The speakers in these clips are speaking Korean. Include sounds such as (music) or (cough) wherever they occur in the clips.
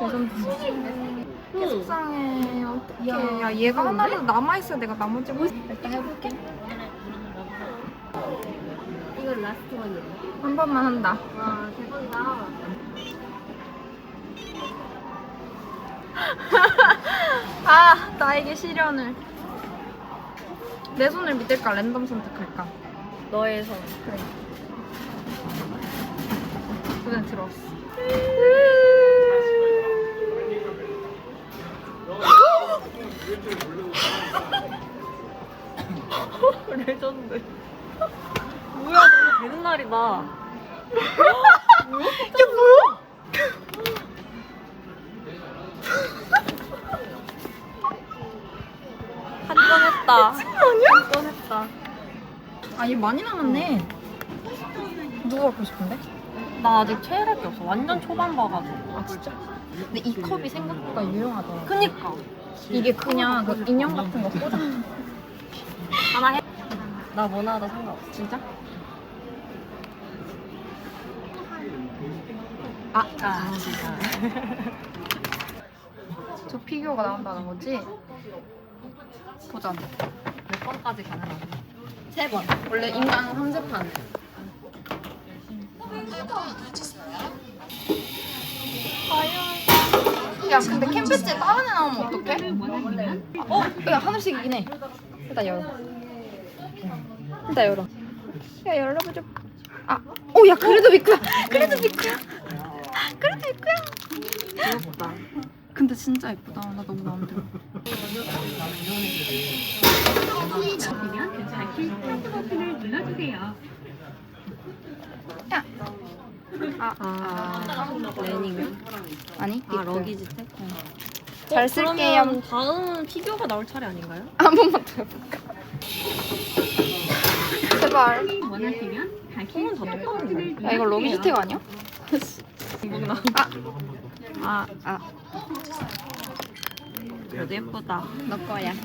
레전드. 속상해. 어떡해. 야, 얘가 하나라도 남아있어야 내가 나머지 뭐 일단 해볼게. 이건 라스트 원이야. 한 번만 한다. 와 대박이다. (laughs) 아, 나에게 시련을. 내 손을 믿을까? 랜덤 선택할까? 너의 손. 그래. 눈에 들어왔어. 레전드. 뭐야 너무 되는 날이다. 야, 뭐야? 한번 했다. 아니야? 한번 했다. 아, 얘 많이 남았네. 누구 갖고 싶은데? 나 아직 체할 게 없어. 완전 초반 봐가지고. 아, 진짜? 근데 이 컵이 생각보다 유용하더라. 그니까. 이게 그냥 그 인형 같은 거 꽂아. 하나 해. 나 뭐나도 상관없어. 진짜? 아, 아, 진짜. (laughs) 저 피규어가 나온다는 거지? 보자. 몇 번까지 가능하지? 세 번. 원래 인간 함재판. 야, 근데 캠페지에 다른 애 나오면 어떡해? 어? 야, 하늘색이긴 해. 일단 열어. 일단 열어. 야, 열어보자. 아, 오, 야, 그래도 미쿠야. 그래도 미쿠야. 그래도 미쿠야. 귀엽다. 근데 진짜 예쁘다. 나 너무 마음에 들어. 되면 밝힐 스타트 버튼을 눌러주세요. 야. 아, 아, 레닝. 아니, 아, 미쿠야. 러기지텍? 잘 쓸게요. 그러면 다음은 피규어가 나올 차례 아닌가요? (laughs) 한 번만 더 해볼까? 제발. 밝힐 다 똑같은데? 야, 이거. 로기스텍 아니야? 뭐나? (laughs) 아, 아, 그래도 예쁘다. 너 거야. (laughs)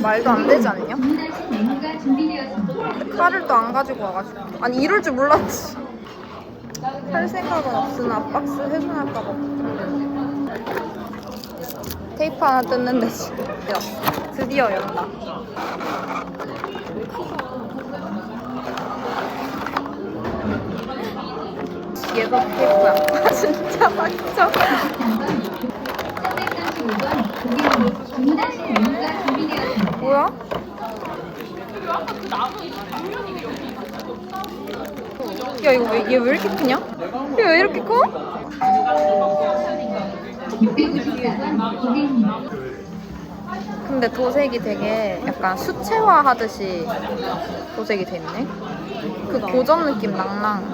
말도 안 되지 않냐? 칼을 또 안 가지고 와가지고. 아니 이럴 줄 몰랐지. 할 생각은 없으나 박스 훼손할까봐 걱정되네 테이프 하나 뜯는데 (laughs) 지금 야, 드디어 연다 얘도 테이프야 (laughs) 아 진짜 맞죠? 335번 고객님 주문하신 메뉴가 준비되었습니다. 뭐야? 야 이거 왜 얘 왜 이렇게 크냐? 얘 왜 이렇게 커? 694번 고객님 근데 도색이 되게 약간 수채화 하듯이 도색이 돼 있네. 그 고전 느낌 낭낭.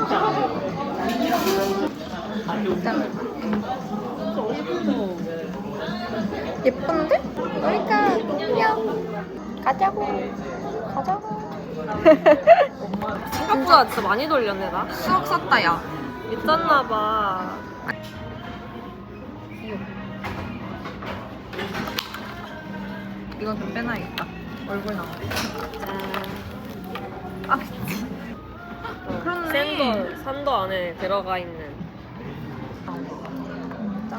예쁜데? 그러니까 뿅 가자고 가자고. (laughs) 생각보다 진짜 많이 돌렸네, 나. 수학 썼다 야. 미쳤나봐. 이건 좀 빼놔야겠다. 얼굴 나오네. 샌더, 산도 안에 들어가 있는.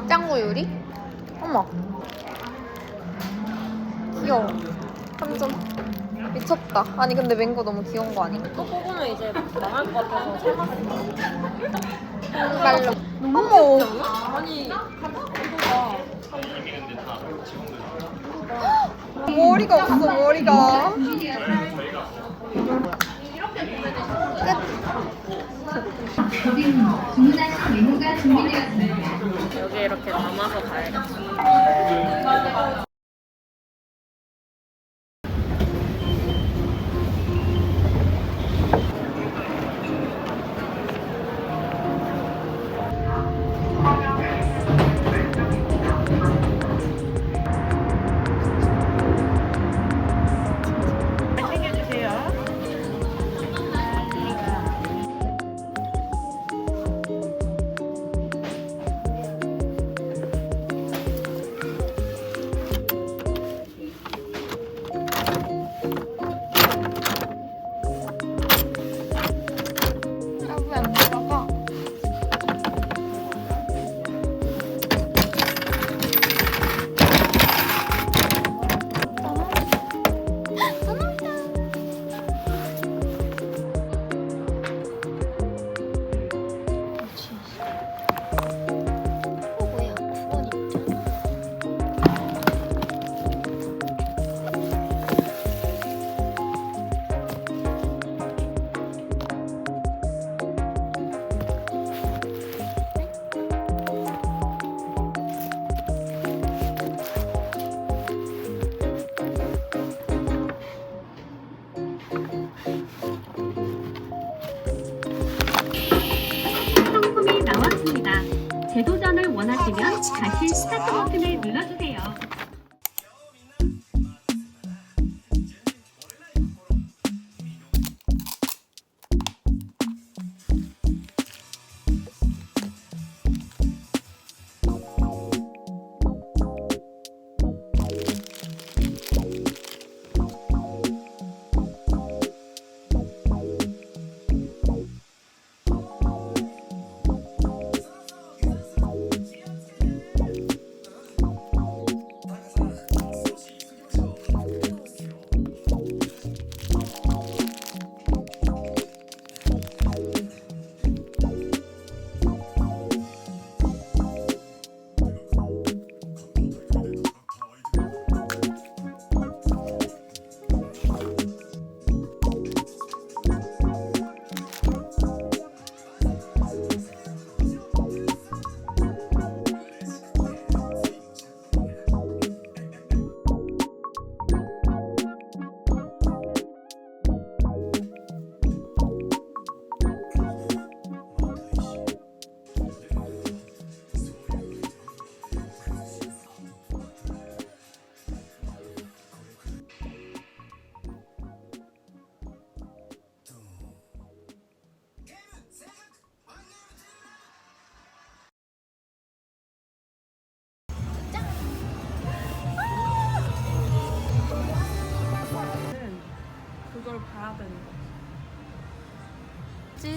짱구 요리? 어머. 귀여워. 완전 미쳤다. 아니 근데 맹고 너무 귀여운 거 아니야? 또 뽑으면 이제 망할 것 같아서 사봤어. 말로. 어머. 아니, 이거가. (gasps) 머리가 없어 머리가. 고 여기 이렇게 담아서 가야겠다. 다시 스타트 버튼을 눌러주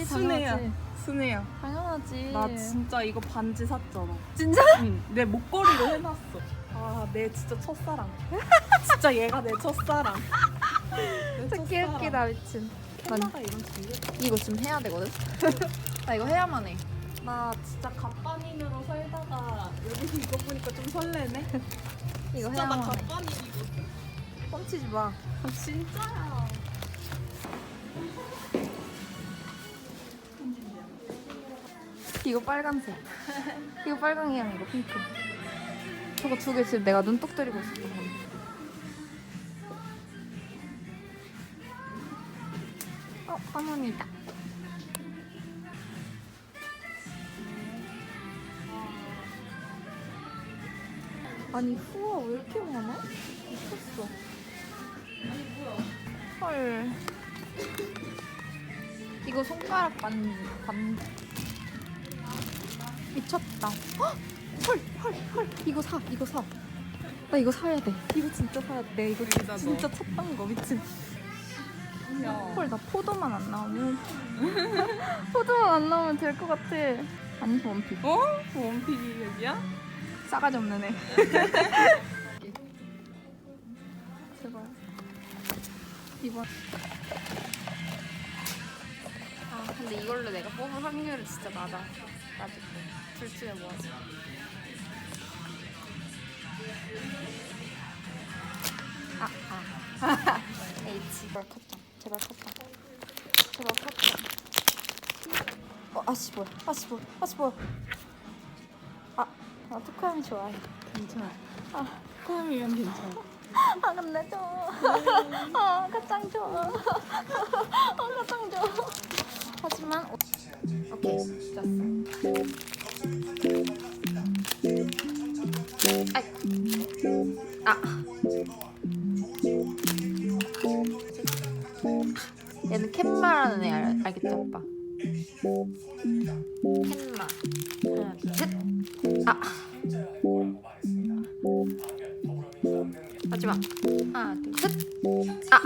순애야. 순애야. 당연하지. 나 진짜 이거 반지 샀잖아. 진짜? 응, 내 목걸이로 해놨어. 아, 내 진짜 첫사랑. 진짜 얘가 내 첫사랑. 내 진짜 개웃기다 미친. 난나 이런 거 이거 지금 해야 되거든. 나 이거 해야만 해. 나 진짜 갑반인으로 살다가 여기서 이거 보니까 좀 설레네. 이거 진짜 나 해야만 해. 갑반인이고. 뻥치지 마. 아, 진짜야. 이거 빨간색. 이거 빨강이랑 이거 핑크. 저거 두 개 지금 내가 눈독 들이고 있었던 건데. 어, 환원이다. 아니 후아 왜 이렇게 많아? 미쳤어. 헐. 이거 손가락 반, 반, 미쳤다. 헉! 헐, 헐, 헐. 이거 사, 이거 사. 나 이거 사야 돼. 이거 진짜 사야 돼. 내가 이거 여기다 진짜 찼던 거 미친. 야. 헐, 나 포도만 안 나오면. (laughs) 포도만 안 나오면 될 것 같아. 아니, 원픽. 어? 원픽이 여기야? 싸가지 없는 애. (laughs) 제발. 이번. 이걸로 내가 뽑을 확률은 진짜 낮아. 나중에. 둘 중에 뭐 하지? 아, 아. (laughs) H. 제발 컷장. 제발 컷장. 제발 컷장. 어, 아씨, 뭐야. 아씨, 뭐야. 아씨, 뭐야. 아, 나 토크하면 좋아해. 괜찮아. 아, 토크하면 괜찮아. (laughs) 아 근데 좀. (laughs) 아, 가짱 줘. 아, 가짱 줘. 하지만 오- 오케이, 됐어. 아이. 아. 얘는 캔마라는 애 알, 알겠지 오빠? 캔마. 하나. 아. 하나, 둘, 셋. 아.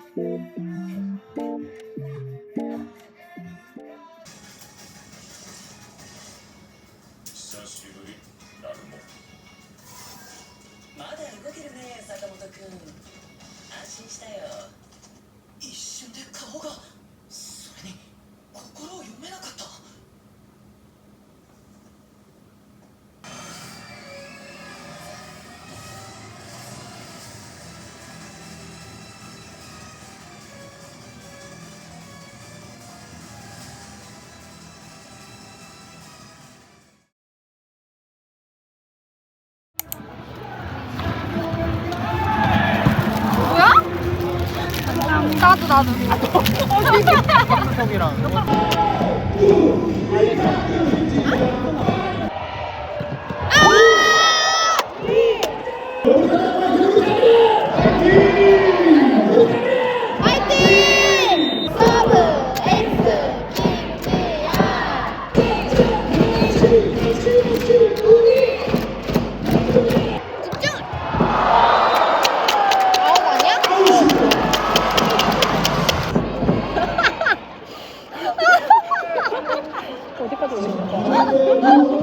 久しぶり。なるも。まだ動けるね坂本君安心したよ。一瞬で顔が。 나도 나도. 형이랑 Thank you.